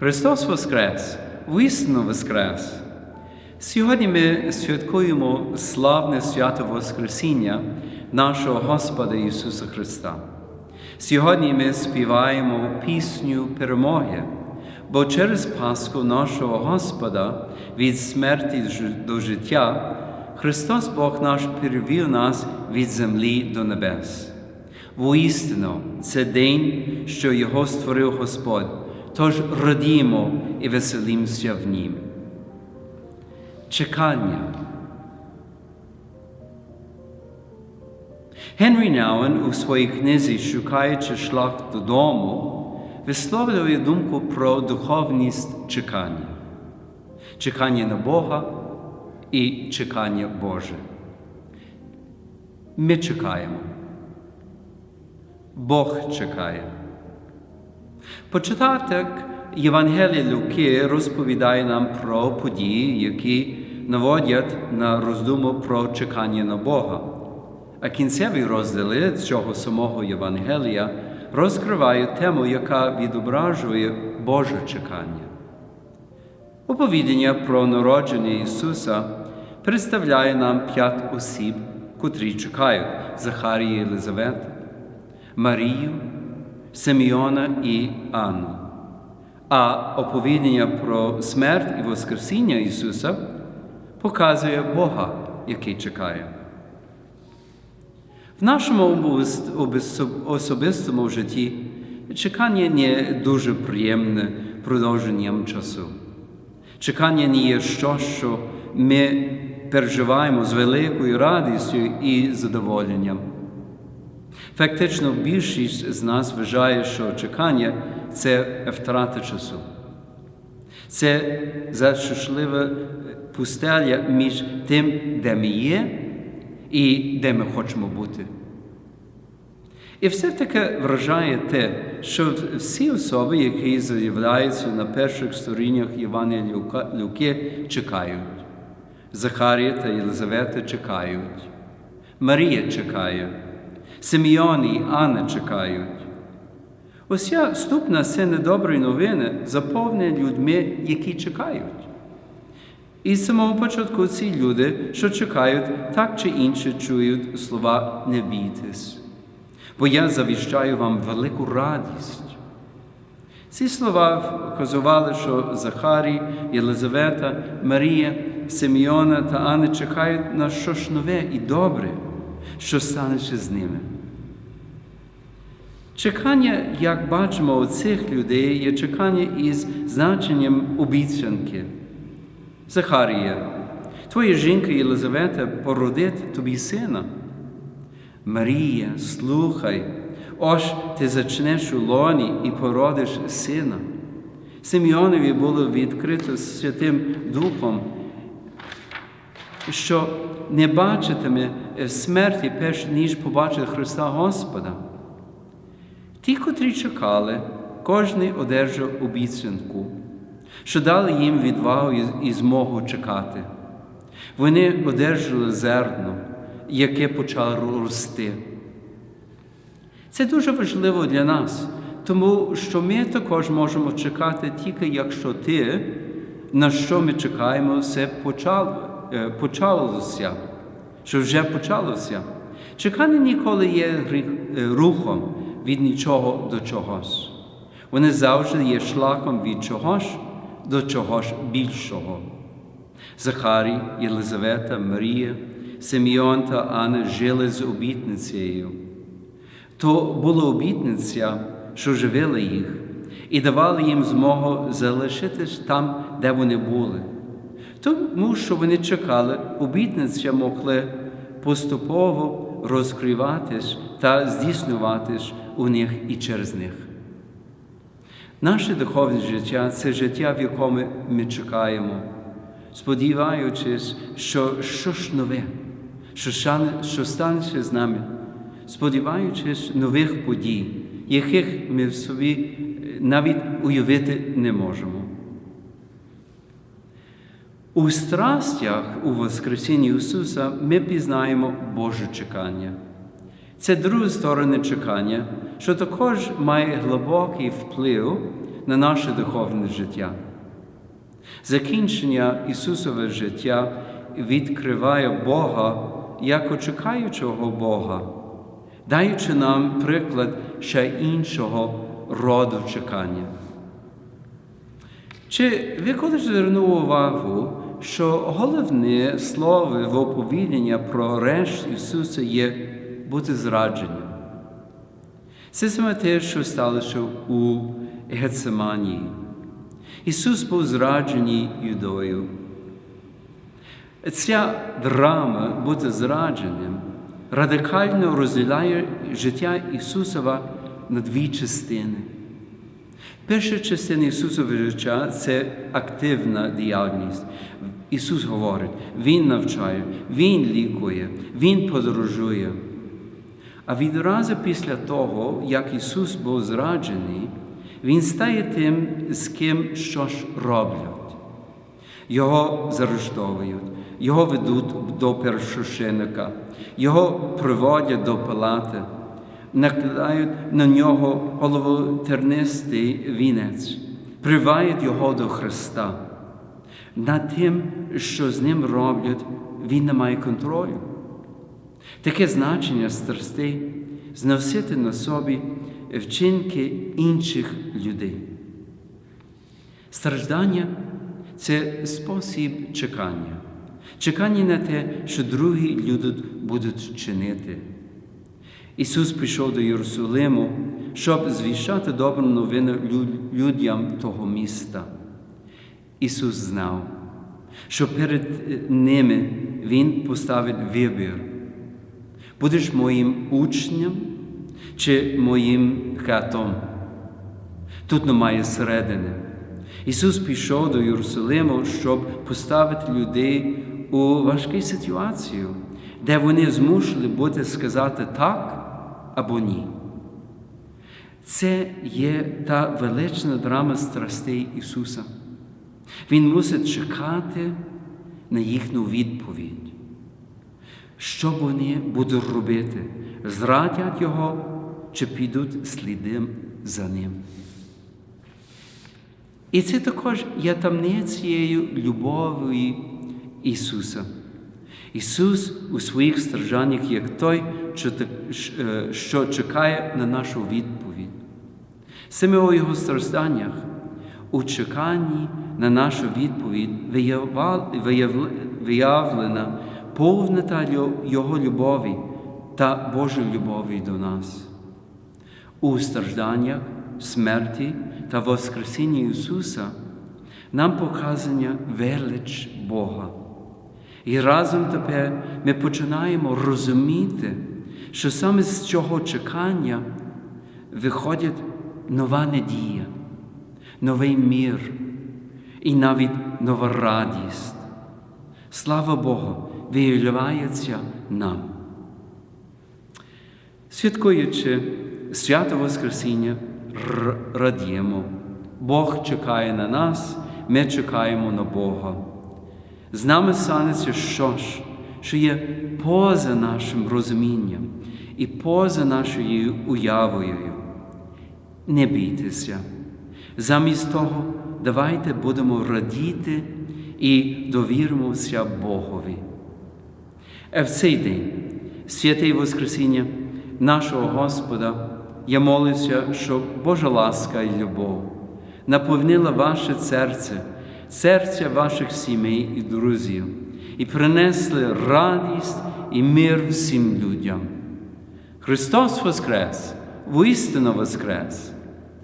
Христос Воскрес, вістину Воскрес! Сьогодні ми святкуємо славне свято Воскресіння нашого Господа Ісуса Христа. Сьогодні ми співаємо пісню перемоги, бо через Пасху нашого Господа від смерті до життя Христос Бог наш перевів нас від землі до небес. Воістину, це день, що Його створив Господь, тож радімо і веселімося в Нім. Чекання. Генрі Науен у своїй книзі, шукаючи шлях додому, висловлює думку про духовність чекання, чекання на Бога і чекання Боже. Ми чекаємо. Бог чекає. Початок Євангелія Луки розповідає нам про події, які наводять на роздуму про чекання на Бога. А кінцеві розділи цього самого Євангелія розкривають тему, яка відображує Боже чекання. Оповідання про народження Ісуса представляє нам п'ять осіб, котрі чекають Захарія і Єлизавета, Марію, Симеона і Анну. А оповідання про смерть і Воскресіння Ісуса показує Бога, який чекає. В нашому особистому житті чекання не дуже приємне продовженням часу. Чекання не є щось, що ми переживаємо з великою радістю і задоволенням. Фактично, більшість з нас вважає, що чекання це втрата часу. Це зашушлива пустеля між тим, де ми є, і де ми хочемо бути. І все таки вражає те, що всі особи, які з'являються на перших сторіннях Івана Люки, чекають. Захарія та Єлизавета чекають. Марія чекає. Симеон і Анна чекають. Уся вступна сцена доброї новини заповнена людьми, які чекають. І з самого початку ці люди, що чекають, так чи інше чують слова не бійтесь, бо я завіщаю вам велику радість. Ці слова вказували, що Захарій, Єлизавета, Марія, Симеона та Анна чекають на щось нове і добре, що станеться з ними. Чекання, як бачимо у цих людей, є чекання із значенням обіцянки. Захарія, твоя жінка Єлизавета породить тобі сина. Марія, слухай, ось ти зачнеш у лоні і породиш сина. Симеонові було відкрито Святим Духом, що не бачитиме смерті, перш ніж побачить Христа Господа. Ті, котрі чекали, кожен одержав обіцянку, що дали їм відвагу і змогу чекати. Вони одержали зерно, яке почало рости. Це дуже важливо для нас, тому що ми також можемо чекати тільки якщо ти, на що ми чекаємо, все почалося, що вже почалося. Чекання ніколи є рухом від нічого до чогось. Вони завжди є шлахом від чогось до чогось більшого. Захарій, Єлизавета, Марія, Симеон та Анна жили з обітницею. То була обітниця, що живила їх, і давали їм змогу залишитись там, де вони були. Тому що вони чекали, обітниця могли поступово розкриватись та здійснюватись у них і через них. Наше духовне життя це життя, в якому ми чекаємо, сподіваючись, що щось нове, що станеться з нами, сподіваючись нових подій, яких ми в собі навіть уявити не можемо. У страстях у Воскресінні Ісуса ми пізнаємо Боже чекання. Це друга сторона чекання, що також має глибокий вплив на наше духовне життя. Закінчення Ісусове життя відкриває Бога як очекаючого Бога, даючи нам приклад ще іншого роду чекання. Чи ви колись звернули увагу, що головне слово в оповіданні про решт Ісуса є бути зрадженим? Це саме те, що сталося у Гецеманії. Ісус був зраджений юдою. Ця драма бути зрадженим радикально розділяє життя Ісусова на дві частини. Перша частина Ісусового життя це активна діяльність. Ісус говорить, Він навчає, Він лікує, Він подорожує. А відразу після того, як Ісус був зраджений, Він стає тим, з ким що ж роблять. Його заарештовують, його ведуть до першосвященника, його приводять до палати, накладають на нього головотернистий вінець, привають його до Христа. Над тим, що з ним роблять, він не має контролю. Таке значення страстей зносити на собі вчинки інших людей. Страждання це спосіб чекання, чекання на те, що другі люди будуть чинити. Ісус пішов до Єрусалиму, щоб звіщати добру новину людям того міста. Ісус знав, що перед ними Він поставить вибір. Будеш моїм учнем чи моїм хатом. Тут немає середини. Ісус пішов до Єрусалиму, щоб поставити людей у важку ситуацію, де вони змушені бути сказати так або ні. Це є та велична драма страстей Ісуса. Він мусить чекати на їхню відповідь. Що вони будуть робити? Зрадять Його чи підуть слідом за Ним? І це також є тамницією любові Ісуса. Ісус у своїх стражданнях як той, що чекає на нашу відповідь. Саме у Його стражданнях, у чеканні на нашу відповідь виявлена повнота Його любові та Божої любові до нас. У стражданнях, смерті та Воскресінні Ісуса нам показання велич Бога. І разом тепер ми починаємо розуміти, що саме з цього чекання виходить нова надія, новий мір і навіть нова радість. Слава Богу, виявляється нам. Святкуючи свято Воскресіння, радіємо. Бог чекає на нас, ми чекаємо на Бога. З нами станеться що ж, що є поза нашим розумінням і поза нашою уявою. Не бійтеся. Замість того, давайте будемо радіти і довіримося Богові. А в цей день, святий Воскресіння нашого Господа, я молюся, щоб Божа ласка і любов наповнила ваше серце, серця ваших сімей і друзів, і принесли радість і мир всім людям. Христос Воскрес, воістину Воскрес!